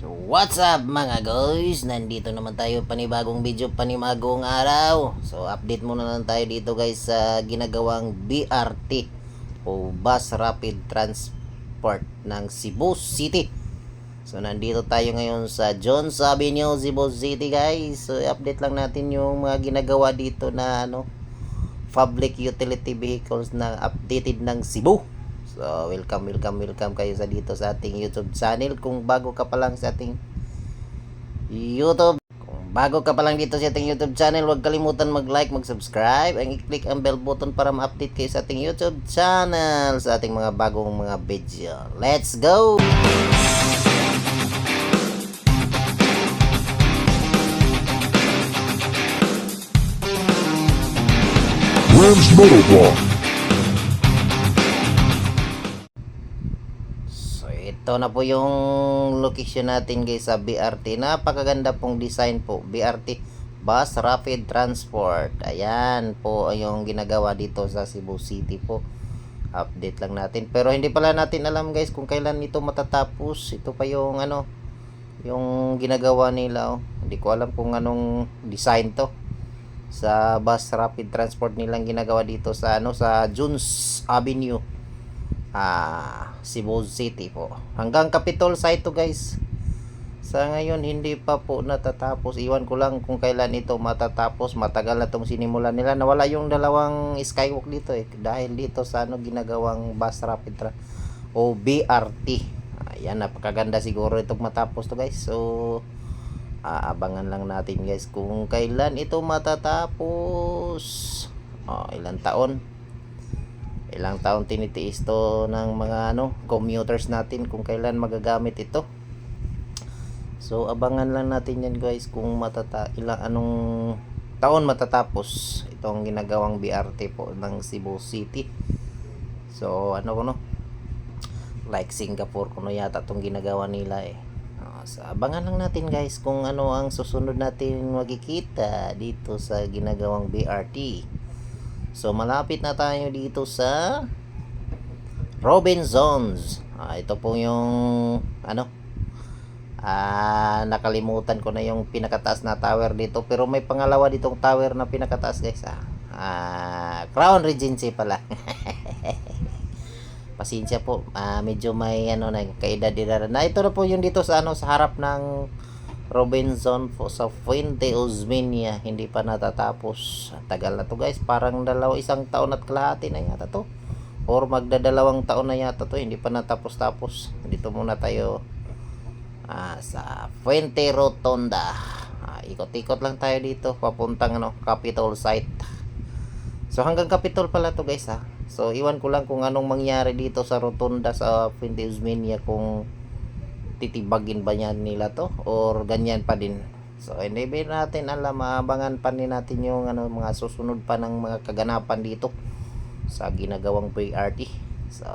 So what's up mga guys? Nandito naman tayo panibagong video, panibagong araw. So update muna lang tayo dito guys sa ginagawang BRT o Bus Rapid Transport ng Cebu City. So nandito tayo ngayon sa John's Avenue, Cebu City guys. So update lang natin yung mga ginagawa dito na ano public utility vehicles na updated ng Cebu. So, welcome, welcome, welcome kayo sa dito sa ating YouTube channel. Kung bago ka pa lang sa ating YouTube, kung bago ka pa lang dito sa ating YouTube channel, huwag kalimutan mag-like, mag-subscribe, ang i-click ang bell button para ma-update kayo sa ating YouTube channel sa ating mga bagong mga video. Let's go! Rams Motovlog. So, ito na po yung location natin guys sa BRT. Napakaganda pong design po. BRT Bus Rapid Transport. Ayan po yung ginagawa dito sa Cebu City po. Update lang natin. Pero hindi pala natin alam guys kung kailan ito matatapos. Ito pa yung ano, yung ginagawa nila. Oh. Hindi ko alam kung anong design to sa bus rapid transport nilang ginagawa dito sa ano sa Junes Avenue ah Cebu City po. Hanggang Capitol site to guys. Sa ngayon hindi pa po natatapos. Iwan ko lang kung kailan ito matatapos. Matagal na tong sinimulan nila. Nawala yung dalawang skywalk dito eh. Dahil dito sa ano ginagawang bus rapid tra o BRT. Ayan, napakaganda siguro itong matapos to guys. So, aabangan lang natin guys kung kailan ito matatapos. Oh, ilang taon? Ilang taon tinitiis to ng mga ano commuters natin kung kailan magagamit ito. So abangan lang natin yan guys kung matata ilang anong taon matatapos itong ginagawang BRT po ng Cebu City. So ano ko no? Like Singapore kuno yata itong ginagawa nila eh. Ah, so, abangan lang natin guys kung ano ang susunod natin makikita dito sa ginagawang BRT So malapit na tayo dito sa Robinsons. Ah, ito po yung ano Ah, nakalimutan ko na yung pinakataas na tower dito pero may pangalawa ditong tower na pinakataas guys. Ah, ah Crown Regency pala. Pasensya po, ah, medyo may ano na kaedad na. Ito na po yung dito sa ano sa harap ng Robinson po sa Fuente Osmeña. Hindi pa natatapos. Tagal na to guys. Parang dalawa isang taon at kalahati na yata to. Or magdadalawang taon na yata to. Hindi pa natapos tapos dito muna tayo ah, sa Fuente Rotonda. Ah, ikot-ikot lang tayo dito papuntang ano Capitol site. So hanggang Capitol pala to guys ha so iwan ko lang kung anong mangyari dito sa Rotonda sa Fuente Osmeña kung titibagin ba yan nila to? Or ganyan pa din? So hindi natin alam. Maabangan pa din natin yung ano, mga susunod pa ng mga kaganapan dito sa ginagawang PRT so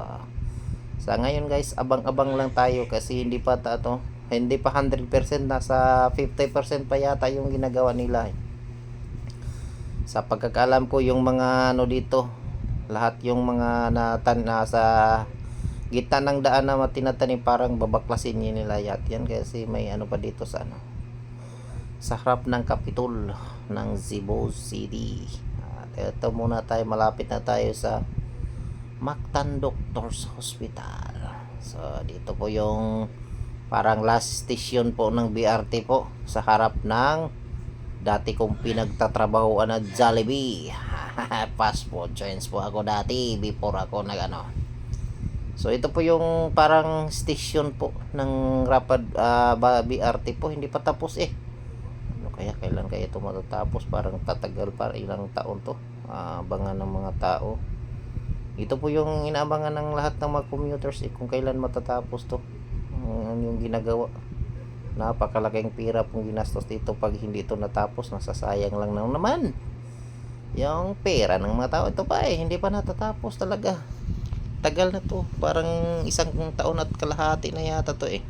sa ngayon guys abang-abang lang tayo kasi hindi pa ta to hindi pa 100% nasa 50% pa yata yung ginagawa nila eh. sa pagkakalam ko yung mga ano dito lahat yung mga natan nasa gitna ng daan na tinatanim parang babaklasin niya nila yat. Yan kasi may ano pa dito sa ano sa harap ng kapitol ng Cebu City. At ito muna tayo malapit na tayo sa Mactan Doctors Hospital. So dito po yung parang last station po ng BRT po sa harap ng dati kong pinagtatrabahoan na Jollibee. Passport joins po ako dati before ako nag ano So ito po yung parang station po ng Rapid uh, BRT po hindi pa tapos eh. Ano kaya kailan kaya ito matatapos? Parang tatagal pa ilang taon to. Uh, abangan ng mga tao. Ito po yung inaabangan ng lahat ng mga commuters eh kung kailan matatapos to. Ano yung ginagawa. Napakalaking pira pong ginastos dito pag hindi ito natapos nasasayang lang naman. Yung pera ng mga tao ito pa eh hindi pa natatapos talaga tagal na to. Parang isang taon at kalahati na yata to eh.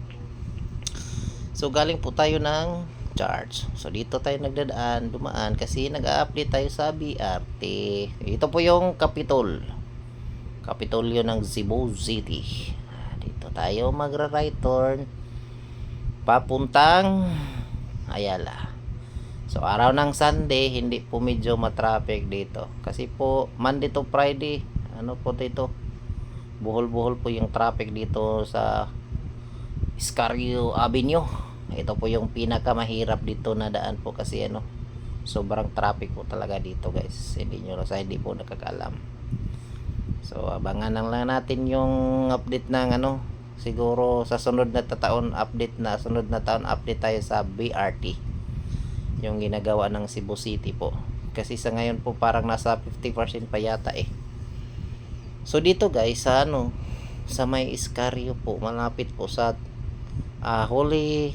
So galing po tayo ng charge so dito tayo nagdadaan dumaan. Kasi nag-update tayo sa BRT ito po yung Capitol. Kapitolyo ng Cebu City. Dito tayo magra right turn papuntang Ayala. So araw ng Sunday, hindi po medyo matraffic dito. Kasi po Monday to Friday, ano po dito, buhol-buhol po yung traffic dito sa Iscario Avenue. Ito po yung pinakamahirap dito na daan po kasi ano, sobrang traffic po talaga dito guys. Hindi nyo sa hindi po nakakalam. So abangan lang, lang natin yung update ng ano, siguro sa sunod na taon update na sunod na taon update tayo sa BRT yung ginagawa ng Cebu City po kasi sa ngayon po parang nasa 50% pa yata eh so dito guys sa ano sa may Iscario po malapit po sa ah, Holy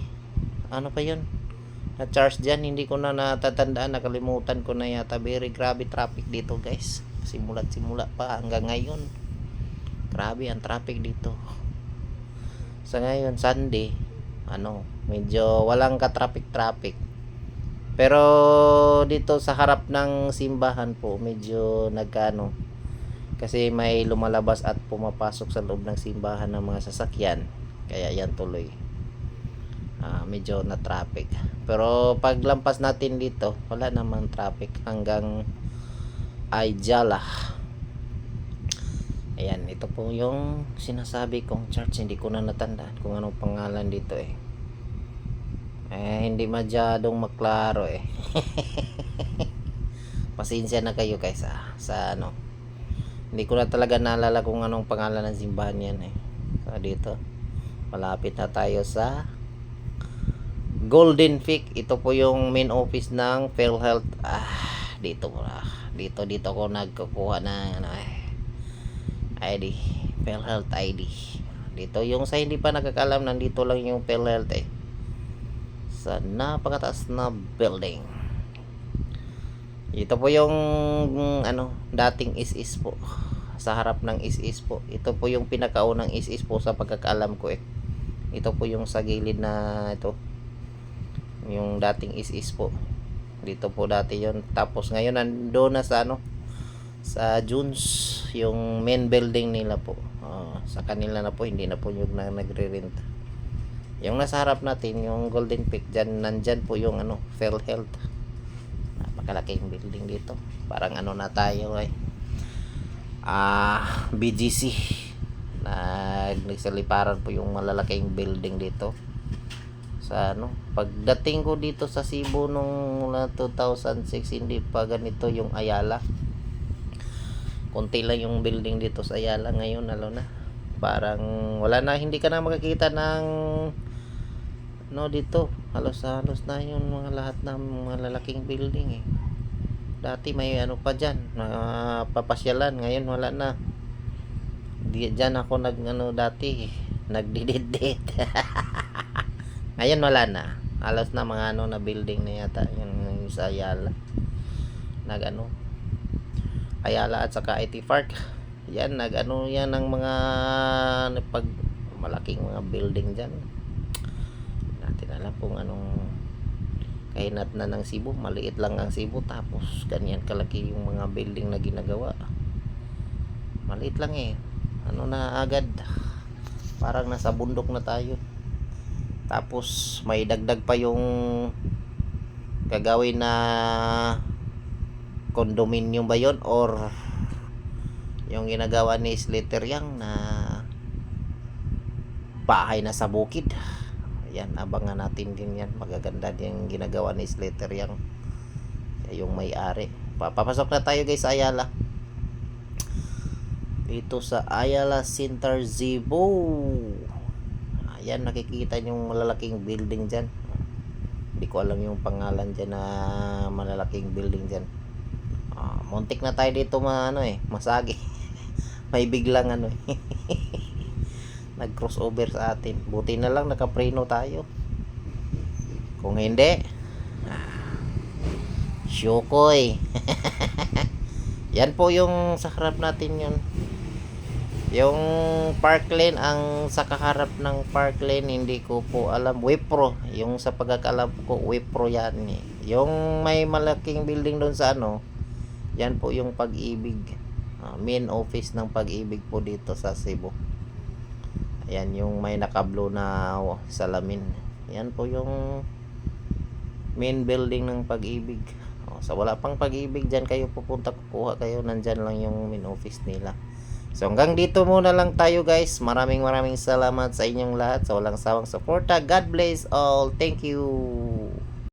ano pa yun? Na charge dyan hindi ko na natatandaan nakalimutan ko na yata. Very grabe traffic dito guys. Simula't simula pa hanggang ngayon. Grabe ang traffic dito. Sa ngayon Sunday ano medyo walang ka traffic. Traffic pero dito sa harap ng simbahan po medyo nagkano kasi may lumalabas at pumapasok sa loob ng simbahan ng mga sasakyan kaya yan tuloy Ah, medyo na traffic pero paglampas natin dito wala namang traffic hanggang Ayala Ayan, ito po yung sinasabi kong church. Hindi ko na natandaan kung anong pangalan dito eh. Eh, hindi masyadong maklaro eh. Pasensya na kayo guys ah, sa ano. Hindi ko na talaga naalala kung anong pangalan ng simbahan yan eh. So, dito. Malapit na tayo sa Golden Peak. Ito po yung main office ng PhilHealth. Ah, dito po ah. Dito, dito ko nagkukuha ng ano eh. ID. PhilHealth ID. Dito yung sa hindi pa nakakalam, nandito lang yung PhilHealth eh. Sa napakataas na building. Ito po yung ano, dating is-is po. Sa harap ng is-is po. Ito po yung pinakaunang is-is po sa pagkakaalam ko eh. Ito po yung sa gilid na ito. Yung dating is-is po. Dito po dati yon Tapos ngayon nando na sa ano, sa Junes yung main building nila po Ah, sa kanila na po hindi na po yung na nagre-rent yung nasa harap natin yung Golden Peak dyan nandyan po yung ano Napakalaking building dito. Parang ano na tayo ay ah BGC nag nagsaliparan po yung malalaking building dito. Sa ano pagdating ko dito sa Cebu nung mula 2006 hindi pa ganito yung Ayala. Konti lang yung building dito sa Ayala ngayon lalo na. Parang wala na hindi ka na makakita ng no dito halos halos na yung mga lahat ng mga lalaking building eh. Dati may ano pa dyan na papasyalan ngayon wala na. Di dyan ako nag ano dati nagdididit ngayon wala na. Halos na mga ano na building na yata yung, yung sa Ayala. Nag ano Ayala at saka IT Park. Yan, nag-ano yan ng mga pag malaking mga building dyan. Alam kung anong kahinat na ng Cebu. Maliit lang ang Cebu tapos ganyan kalaki yung mga building na ginagawa. Maliit lang eh. Ano na agad. Parang nasa bundok na tayo. Tapos may dagdag pa yung gagawin na condominium ba yon or yung ginagawa ni Slater Yang na bahay na sa bukid yan abangan natin din yan. Magaganda din yung ginagawa ni Slater Yang. Yung may-ari. Papapasok na tayo guys sa Ayala. Dito sa Ayala Center Cebu. Ayan nakikita yung malalaking building dyan. Hindi ko alam yung pangalan dyan na malalaking building dyan. Ah, muntik na tayo dito ma ano eh, masagi. May biglang ano eh. Nag crossover sa atin. Buti na lang nakapreno tayo. Kung hindi, ah, syukoy. Yan po yung sa harap natin yun. Yung park lane, ang sa kaharap ng park lane, hindi ko po alam. Wipro. Yung sa pagkakalam ko, Wipro yan eh. Yung may malaking building doon sa ano, yan po yung pag-ibig. Ah, main office ng pag-ibig po dito sa Cebu. Ayan yung may nakablo na oh, salamin. Yan po yung main building ng pag-ibig. O, sa wala pang pag-ibig, dyan kayo pupunta, kukuha kayo, nandyan lang yung main office nila. So hanggang dito muna lang tayo guys. Maraming maraming salamat sa inyong lahat sa walang sawang suporta. God bless all. Thank you.